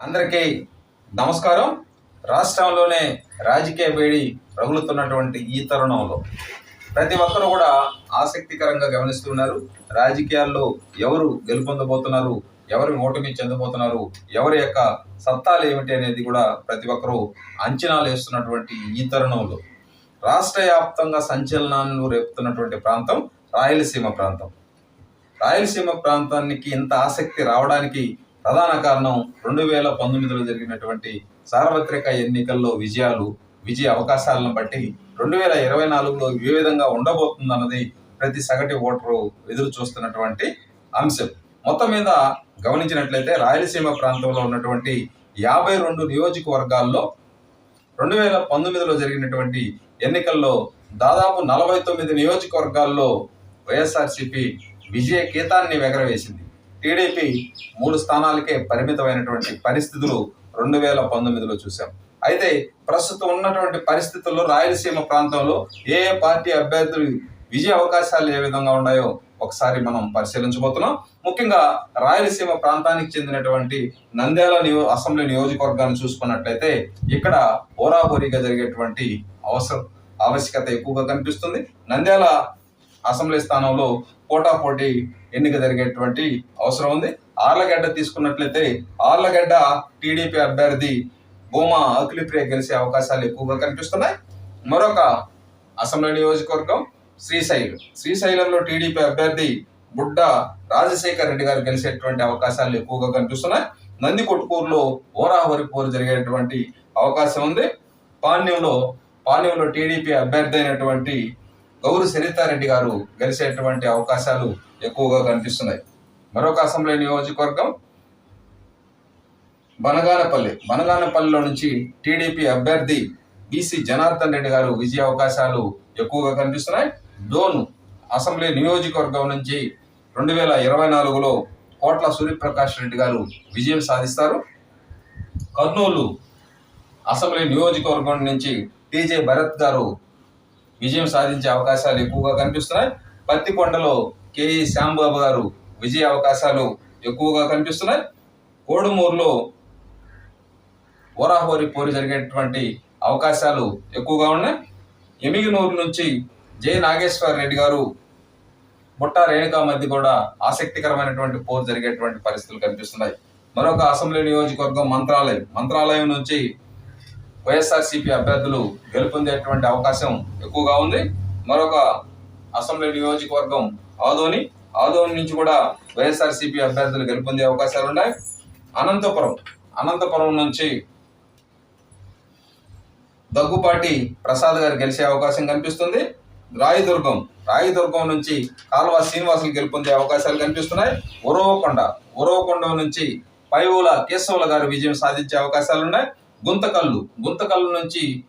అందరికీ నమస్కారం. రాష్ట్రంలోనే రాజకీయ వేడి రగులుతున్నటువంటి ఈ తరుణంలో ప్రతి ఒక్కరు కూడా ఆసక్తికరంగా గమనిస్తున్నారు రాజకీయాల్లో ఎవరు గెలుపొందబోతున్నారు ఎవరు ఓటమి చెందబోతున్నారు ఎవరి యొక్క సత్తాలు ఏమిటి అనేది కూడా ప్రతి ఒక్కరూ అంచనాలు వేస్తున్నటువంటి ఈ తరుణంలో రాష్ట్ర వ్యాప్తంగా సంచలనాలను రేపుతున్నటువంటి ప్రాంతం రాయలసీమ ప్రాంతం. రాయలసీమ ప్రాంతానికి ఇంత ఆసక్తి రావడానికి ప్రధాన కారణం రెండు వేల పంతొమ్మిదిలో జరిగినటువంటి సార్వత్రిక ఎన్నికల్లో విజయాలు విజయ అవకాశాలను బట్టి రెండు వేల ఇరవై నాలుగులో ఏ విధంగా ఉండబోతుందన్నది ప్రతి సగటు ఓటరు ఎదురు చూస్తున్నటువంటి అంశం. మొత్తం మీద గమనించినట్లయితే రాయలసీమ ప్రాంతంలో ఉన్నటువంటి యాభై రెండు నియోజకవర్గాల్లో రెండు వేల పంతొమ్మిదిలో జరిగినటువంటి ఎన్నికల్లో దాదాపు నలభై తొమ్మిది నియోజకవర్గాల్లో వైఎస్ఆర్సీపీ విజయ గీతాన్ని ఎగరవేసింది టీడీపీ మూడు స్థానాలకే పరిమితమైనటువంటి పరిస్థితులు రెండు వేల పంతొమ్మిదిలో చూసాం అయితే ప్రస్తుతం ఉన్నటువంటి పరిస్థితుల్లో రాయలసీమ ప్రాంతంలో ఏ ఏ పార్టీ అభ్యర్థులు విజయ అవకాశాలు ఏ విధంగా ఉన్నాయో ఒకసారి మనం పరిశీలించబోతున్నాం. ముఖ్యంగా రాయలసీమ ప్రాంతానికి చెందినటువంటి నంద్యాల నియో అసెంబ్లీ నియోజకవర్గాన్ని చూసుకున్నట్లయితే ఇక్కడ ఓరాబోరీగా జరిగేటువంటి అవసరం ఆవశ్యకత ఎక్కువగా కనిపిస్తుంది. నంద్యాల అసెంబ్లీ స్థానంలో పోటాపోటీ ఎన్నిక జరిగేటువంటి అవసరం ఉంది. ఆర్లగడ్డ తీసుకున్నట్లయితే ఆర్లగడ్డ టీడీపీ అభ్యర్థి భూమా అఖిలప్రియ గెలిచే అవకాశాలు ఎక్కువగా కనిపిస్తున్నాయి. మరొక అసెంబ్లీ నియోజకవర్గం శ్రీశైలం. శ్రీశైలంలో టీడీపీ అభ్యర్థి బుడ్డ రాజశేఖర్ రెడ్డి గారు గెలిచేటువంటి అవకాశాలు ఎక్కువగా కనిపిస్తున్నాయి. నంది కొట్టుకూరులో ఓరావరి పోరు జరిగేటువంటి అవకాశం ఉంది. పాణ్యంలో పాణ్యంలో టీడీపీ అభ్యర్థి అయినటువంటి గౌరు సరితారెడ్డి గారు గెలిచేటువంటి అవకాశాలు ఎక్కువగా కనిపిస్తున్నాయి. మరొక అసెంబ్లీ నియోజకవర్గం బనగానపల్లి. బనగానపల్లిలో నుంచి టీడీపీ అభ్యర్థి బీసీ జనార్దన్ రెడ్డి గారు విజయ అవకాశాలు ఎక్కువగా కనిపిస్తున్నాయి. డోను అసెంబ్లీ నియోజకవర్గం నుంచి రెండు వేల ఇరవై నాలుగులో కోట్ల సూర్యప్రకాష్ రెడ్డి గారు విజయం సాధిస్తారు. కర్నూలు అసెంబ్లీ నియోజకవర్గం నుంచి టీజే భరత్ గారు విజయం సాధించే అవకాశాలు ఎక్కువగా కనిపిస్తున్నాయి. పత్తికొండలో కేఈ శ్యాంబాబు గారు విజయ అవకాశాలు ఎక్కువగా కనిపిస్తున్నాయి. కోడుమూరులో ఓరాహోరి పోరు జరిగేటువంటి అవకాశాలు ఎక్కువగా ఉన్నాయి. ఎమిగినూరు నుంచి జె. నాగేశ్వర రెడ్డి గారు బుట్ట రేణుకా మధ్య కూడా ఆసక్తికరమైనటువంటి పోరు జరిగేటువంటి పరిస్థితులు కనిపిస్తున్నాయి. మరొక అసెంబ్లీ నియోజకవర్గం మంత్రాలయం. మంత్రాలయం నుంచి వైఎస్ఆర్సీపీ అభ్యర్థులు గెలుపొందేటువంటి అవకాశం ఎక్కువగా ఉంది. మరొక అసెంబ్లీ నియోజకవర్గం ఆదోని. ఆదోని నుంచి కూడా వైఎస్ఆర్సీపీ అభ్యర్థులు గెలుపొందే అవకాశాలు ఉన్నాయి. అనంతపురం అనంతపురం నుంచి దగ్గుపాటి ప్రసాద్ గారు గెలిచే అవకాశం కనిపిస్తుంది. రాయదుర్గం రాయదుర్గం నుంచి కాల్వ శ్రీనివాసులు గెలుపొందే అవకాశాలు కనిపిస్తున్నాయి. ఉరవకొండ ఉరవకొండ నుంచి పైవుల కేశవుల గారు విజయం సాధించే అవకాశాలు ఉన్నాయి. గుంతకల్లు. గుంతకల్లు నుంచి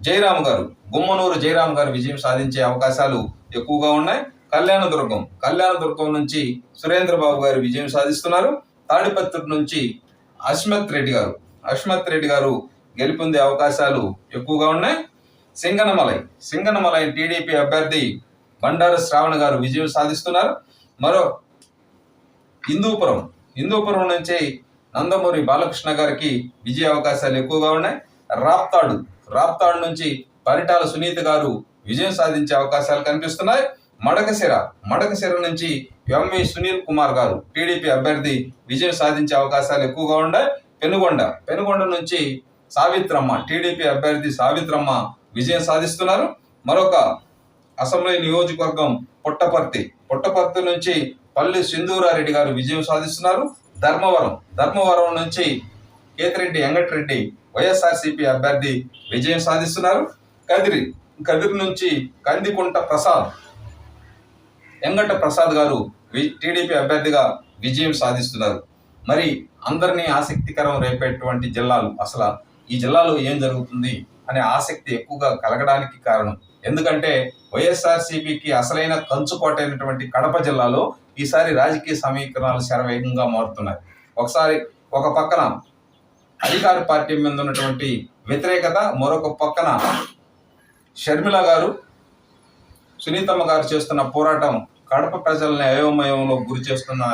జయరామ్ గారు గుమ్మనూరు జయరామ్ గారు విజయం సాధించే అవకాశాలు ఎక్కువగా ఉన్నాయి. కళ్యాణదుర్గం కళ్యాణదుర్గం నుంచి సురేంద్రబాబు గారు విజయం సాధిస్తున్నారు. తాడిపత్రి నుంచి అస్మత్ రెడ్డి గారు. అస్మత్ రెడ్డి గారు గెలుపొందే అవకాశాలు ఎక్కువగా ఉన్నాయి. సింగనమలై. సింగనమలై టీడీపీ అభ్యర్థి బండారు శ్రావణ్ గారు విజయం సాధిస్తున్నారు. మరో హిందూపురం. హిందూపురం నుంచి నందమూరి బాలకృష్ణ గారికి విజయ అవకాశాలు ఎక్కువగా ఉన్నాయి. రాప్తాడు రాప్తాడు నుంచి పరిటాల సునీత గారు విజయం సాధించే అవకాశాలు కనిపిస్తున్నాయి. మడకశిర మడకశిర నుంచి ఎంవి సునీల్ కుమార్ గారు టీడీపీ అభ్యర్థి విజయం సాధించే అవకాశాలు ఎక్కువగా ఉన్నాయి. పెనుగొండ పెనుగొండ నుంచి సావిత్రమ్మ టీడీపీ అభ్యర్థి సావిత్రమ్మ విజయం సాధిస్తున్నారు. మరొక అసెంబ్లీ నియోజకవర్గం పుట్టపర్తి పుట్టపర్తి నుంచి పల్లి సింధూరారెడ్డి గారు విజయం సాధిస్తున్నారు. ధర్మవరం ధర్మవరం నుంచి కేతిరెడ్డి వెంకటరెడ్డి వైఎస్ఆర్సీపీ అభ్యర్థి విజయం సాధిస్తున్నారు. కదిరి కదిరి నుంచి కందికుంట ప్రసాద్ వెంకట ప్రసాద్ గారు వి- టీడీపీ అభ్యర్థిగా విజయం సాధిస్తున్నారు. మరి అందరినీ ఆసక్తికరం రేపేటువంటి జిల్లాలు అసలు ఈ జిల్లాలో ఏం జరుగుతుంది అనే ఆసక్తి ఎక్కువగా కలగడానికి కారణం. ఎందుకంటే వైఎస్ఆర్సీపీకి అసలైన కంచుకోట అయినటువంటి కడప జిల్లాలో ఈసారి రాజకీయ సమీకరణాలు శరవేగంగా మారుతున్నాయి. ఒకసారి ఒక పక్కన అధికార పార్టీ మీద ఉన్నటువంటి వ్యతిరేకత మరొక పక్కన షర్మిల గారు సునీతమ్మ గారు చేస్తున్న పోరాటం కడప ప్రజల్ని అయోమయంలో గురి చేస్తున్న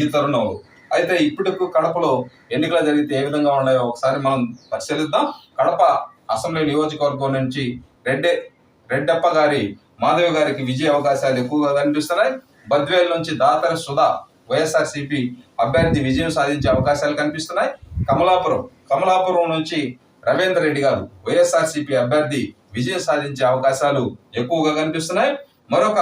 ఈ తరుణంలో అయితే ఇప్పటికు కడపలో ఎన్నికలు జరిగితే ఏ విధంగా ఉన్నాయో ఒకసారి మనం పరిశీలిద్దాం. కడప అసెంబ్లీ నియోజకవర్గం నుంచి రెడ్డే రెడ్డప్ప గారి మాధవి గారికి విజయ అవకాశాలు ఎక్కువగా కనిపిస్తున్నాయి. బద్వేల్ నుంచి దాతర సుధా వైఎస్ఆర్సీపీ అభ్యర్థి విజయం సాధించే అవకాశాలు కనిపిస్తున్నాయి. కమలాపురం కమలాపురం నుంచి రవీందర్ రెడ్డి గారు వైఎస్ఆర్సీపీ అభ్యర్థి విజయం సాధించే అవకాశాలు ఎక్కువగా కనిపిస్తున్నాయి. మరొక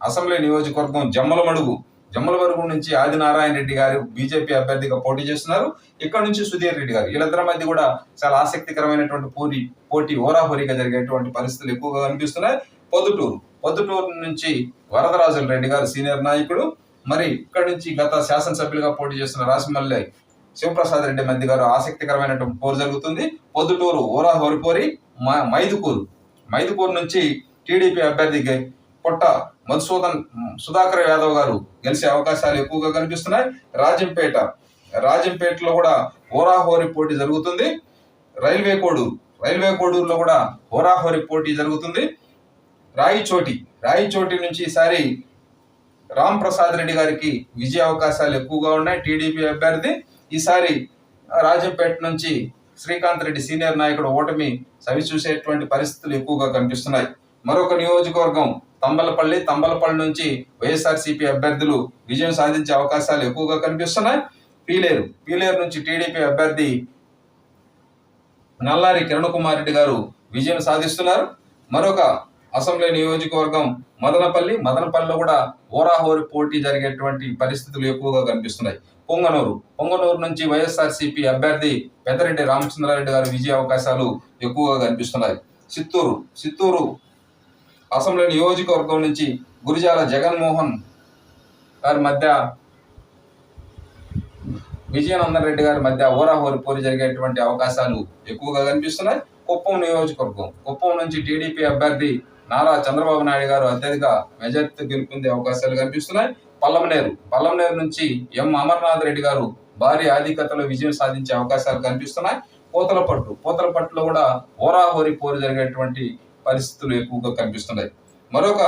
అసెంబ్లీ నియోజకవర్గం జమ్మలమడుగు జమ్మలమడుగు నుంచి ఆదినారాయణ రెడ్డి గారు బీజేపీ అభ్యర్థిగా పోటీ చేస్తున్నారు. ఇక్కడ నుంచి సుధీర్ రెడ్డి గారు వీళ్ళిద్దరి మధ్య కూడా చాలా ఆసక్తికరమైనటువంటి పోటీ పోటీ ఓరాహోరీగా జరిగేటువంటి పరిస్థితులు ఎక్కువగా కనిపిస్తున్నాయి. పొద్దుటూరు పొద్దుటూరు నుంచి వరదరాజుల రెడ్డి గారు సీనియర్ నాయకుడు. మరి ఇక్కడ నుంచి గత శాసనసభ్యులుగా పోటీ చేస్తున్న రాసిమల్లె శివప్రసాద్ రెడ్డి మధ్య గారు ఆసక్తికరమైనటువంటి పోరు జరుగుతుంది. పొద్దుటూరు ఓరా హోరిపోరి మైదుకూరు. మైదుకూరు నుంచి టీడీపీ అభ్యర్థి పొట్ట మధుసూదన్ సుధాకర్ యాదవ్ గారు గెలిచే అవకాశాలు ఎక్కువగా కనిపిస్తున్నాయి. రాజంపేట రాజంపేటలో కూడా ఓరాహోరి పోటీ జరుగుతుంది. రైల్వే కోడూరు రైల్వే కోడూరులో కూడా ఓరాహోరి పోటీ జరుగుతుంది. రాయిచోటి రాయిచోటి నుంచి ఈసారి రామ్ ప్రసాద్ రెడ్డి గారికి విజయ అవకాశాలు ఎక్కువగా ఉన్నాయి. టీడీపీ అభ్యర్థి ఈసారి రాజంపేట నుంచి శ్రీకాంత్ రెడ్డి సీనియర్ నాయకుడు ఓటమి సవి చూసేటువంటి పరిస్థితులు ఎక్కువగా కనిపిస్తున్నాయి. మరొక నియోజకవర్గం తంబలపల్లి తంబలపల్లి నుంచి వైఎస్ఆర్సీపీ అభ్యర్థులు విజయం సాధించే అవకాశాలు ఎక్కువగా కనిపిస్తున్నాయి. పీలేరు పీలేరు నుంచి టీడీపీ అభ్యర్థి నల్లారి కిరణ్ కుమార్ రెడ్డి గారు విజయం సాధిస్తున్నారు. మరొక అసెంబ్లీ నియోజకవర్గం మదనపల్లి మదనపల్లిలో కూడా ఓరాహోరి పోటీ జరిగేటువంటి పరిస్థితులు ఎక్కువగా కనిపిస్తున్నాయి. పొంగనూరు. పొంగనూరు నుంచి వైఎస్ఆర్సీపీ అభ్యర్థి పెద్దరెడ్డి రామచంద్రారెడ్డి గారి విజయ అవకాశాలు ఎక్కువగా కనిపిస్తున్నాయి. చిత్తూరు చిత్తూరు అసెంబ్లీ నియోజకవర్గం నుంచి గురిజాల జగన్మోహన్ గారి మధ్య విజయనందన్ రెడ్డి గారి మధ్య ఓరాహోరి పోరు జరిగేటువంటి అవకాశాలు ఎక్కువగా కనిపిస్తున్నాయి. కుప్పం నియోజకవర్గం. కుప్పం నుంచి టీడీపీ అభ్యర్థి నారా చంద్రబాబు నాయుడు గారు అత్యధిక మెజార్టీతో గెలుపొందే అవకాశాలు కనిపిస్తున్నాయి. పల్లంనేరు పల్లంనేరు నుంచి ఎం అమర్నాథ్ రెడ్డి గారు భారీ ఆధిక్యతలో విజయం సాధించే అవకాశాలు కనిపిస్తున్నాయి. పూతలపట్టు పూతలపట్టులో కూడా ఓరాహోరి పోరు జరిగేటువంటి పరిస్థితులు ఎక్కువగా కనిపిస్తున్నాయి. మరొక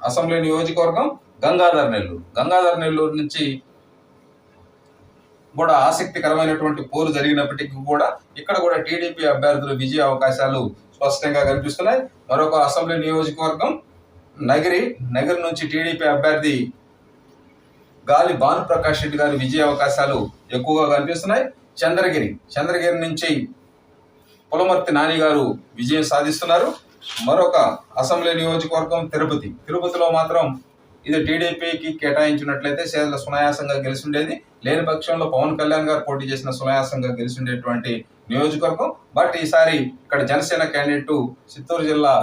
అసెంబ్లీ నియోజకవర్గం గంగాధర్ నెల్లూరు. గంగాధర్ నెల్లూరు నుంచి కూడా ఆసక్తికరమైనటువంటి పోరు జరిగినప్పటికీ కూడా ఇక్కడ కూడా టీడీపీ అభ్యర్థులు విజయ అవకాశాలు స్పష్టంగా కనిపిస్తున్నాయి. మరొక అసెంబ్లీ నియోజకవర్గం నగిరి నగిరి నుంచి టీడీపీ అభ్యర్థి గాలి భానుప్రకాష్ రెడ్డి గారి విజయ అవకాశాలు ఎక్కువగా కనిపిస్తున్నాయి. చంద్రగిరి చంద్రగిరి నుంచి పులమర్తి నాని గారు విజయం సాధిస్తున్నారు. మరొక అసెంబ్లీ నియోజకవర్గం తిరుపతి. తిరుపతిలో మాత్రం ఇది టీడీపీకి కేటాయించినట్లయితే సేదల సునాయాసంగా గెలిచిండేది లేని పక్షంలో పవన్ కళ్యాణ్ గారు పోటీ చేసిన సునాయాసంగా గెలిచిండేటువంటి నియోజకవర్గం. బట్ ఈసారి ఇక్కడ జనసేన క్యాండిడేట్ చిత్తూరు జిల్లా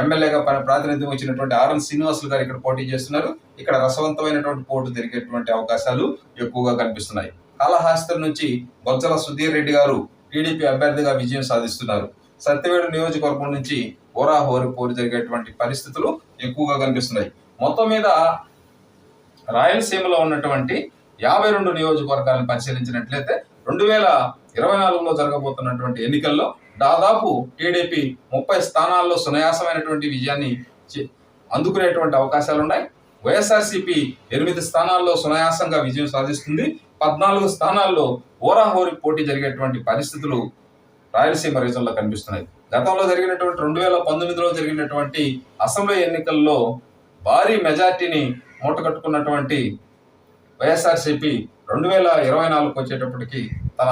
ఎమ్మెల్యేగా ప్రాతినిధ్యం వచ్చినటువంటి ఆర్ఎన్ శ్రీనివాసులు గారు ఇక్కడ పోటీ చేస్తున్నారు. ఇక్కడ రసవంతమైనటువంటి పోటీ జరిగేటువంటి అవకాశాలు ఎక్కువగా కనిపిస్తున్నాయి. కాళహస్తి నుంచి బొజ్జల సుధీర్ రెడ్డి గారు టీడీపీ అభ్యర్థిగా విజయం సాధిస్తున్నారు. సత్యవేడు నియోజకవర్గం నుంచి ఓరాహోరి పోరు జరిగేటువంటి పరిస్థితులు ఎక్కువగా కనిపిస్తున్నాయి. మొత్తం మీద రాయలసీమలో ఉన్నటువంటి యాభై రెండు నియోజకవర్గాలను పరిశీలించినట్లయితే రెండు వేల ఇరవై నాలుగులో జరగబోతున్నటువంటి ఎన్నికల్లో దాదాపు టీడీపీ ముప్పై స్థానాల్లో సునాయాసమైనటువంటి విజయాన్ని అందుకునేటువంటి అవకాశాలు ఉన్నాయి వైఎస్ఆర్సీపీ ఎనిమిది స్థానాల్లో సునాయాసంగా విజయం సాధిస్తుంది. పద్నాలుగు స్థానాల్లో ఓరాహోరి పోటీ జరిగేటువంటి పరిస్థితులు రాయలసీమ రీజన్లో కనిపిస్తున్నాయి. గతంలో జరిగినటువంటి రెండు వేల పంతొమ్మిదిలో జరిగినటువంటి అసెంబ్లీ ఎన్నికల్లో భారీ మెజార్టీని మూటగట్టుకున్నటువంటి వైఎస్ఆర్సీపీ రెండు వేల ఇరవై నాలుగుకి వచ్చేటప్పటికి తన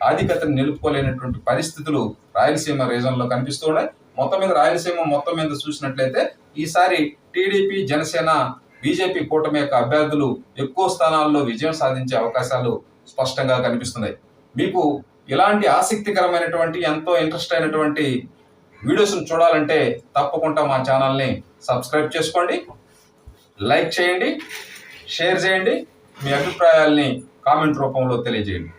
ఆధిక్యతను నిలుపుకోలేనటువంటి పరిస్థితులు రాయలసీమ రీజన్లో కనిపిస్తూ ఉన్నాయి. మొత్తం మీద రాయలసీమ మొత్తం మీద చూసినట్లయితే ఈసారి టీడీపీ జనసేన బీజేపీ కూటమి యొక్క అభ్యర్థులు ఎక్కువ స్థానాల్లో విజయం సాధించే అవకాశాలు స్పష్టంగా కనిపిస్తున్నాయి. మీకు ఇలాంటి ఆసక్తికరమైనటువంటి ఎంతో ఇంట్రెస్ట్ అయినటువంటి వీడియోస్ను చూడాలంటే తప్పకుండా మా ఛానల్ని సబ్స్క్రైబ్ చేసుకోండి. లైక్ చేయండి షేర్ చేయండి. మీ అభిప్రాయాల్ని కామెంట్ రూపంలో తెలియజేయండి.